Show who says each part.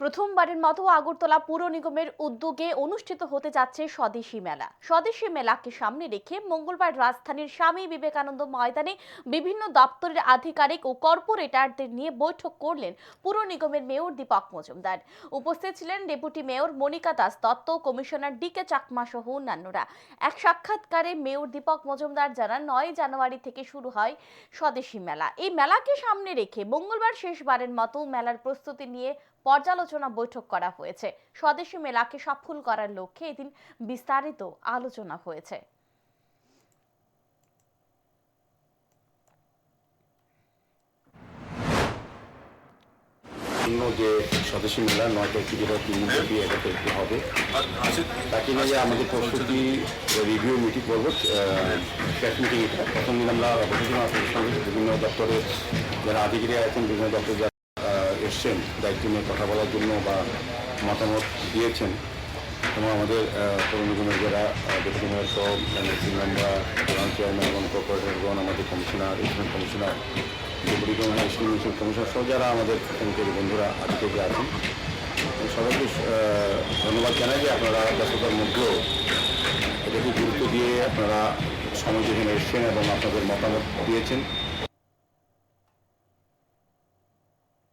Speaker 1: প্রথমবারের মতো আগরতলা পুর নিগমের উদ্যোগে অনুষ্ঠিত হতে যাচ্ছে স্বদেশী মেলা। স্বদেশী মেলাকে সামনে রেখে মঙ্গলবার রাজধানীর স্বামী বিবেকানন্দ ময়দানে বিভিন্ন দপ্তরের আধিকারিক ও কর্পোরেটরদের নিয়ে বৈঠক করলেন পুর নিগমের মেয়র দীপক মজুমদার। উপস্থিত ছিলেন deputy mayor Monika Das Dutta, commissioner D K Chakma সহ অন্যান্যরা। এক সাক্ষাৎকারে মেয়র দীপক মজুমদার জানান, নয় জানুয়ারি থেকে শুরু হয় স্বদেশী মেলা। এই মেলাকে সামনে রেখে মঙ্গলবার শেষবারের মতো মেলার প্রস্তুতি নিয়ে পর্যালোচনা বৈঠক করা হয়েছে। স্বদেশী মেলাকে সফল করার লক্ষ্যে এদিন বিস্তারিত আলোচনা হয়েছে।
Speaker 2: অন্য যে স্বদেশী মেলা নয়টা একটি যেটা তিন একটি হবে। তাকে নিয়ে আমাদের প্রস্তুতি রিভিউ মিটিং করব প্রেস মিটিং এটা প্রথম দিন আমরা বিভিন্ন দপ্তরে যারা আধিকারিক আছেন, বিভিন্ন এসছেন দায়িত্ব নিয়ে কথা বলার জন্য বা মতামত দিয়েছেন, এবং আমাদের পৌর নিগমের যারা ডেপুটি মেয়র সহ ম্যানেজিং মেম্বার প্রধান চেয়ারম্যান এবং কর্পোরেটরগণ আমাদের commissioner regional commissioner deputy commissioner mission commissioner সহ যারা আমাদের কমিটির বন্ধুরা আধিকারিক আছেন সবাইকে ধন্যবাদ জানাই যে আপনারা ব্যস্ততার মধ্যেও এটাকে গুরুত্ব দিয়ে আপনারা সময় যেখানে এসছেন এবং আপনাদের মতামত দিয়েছেন।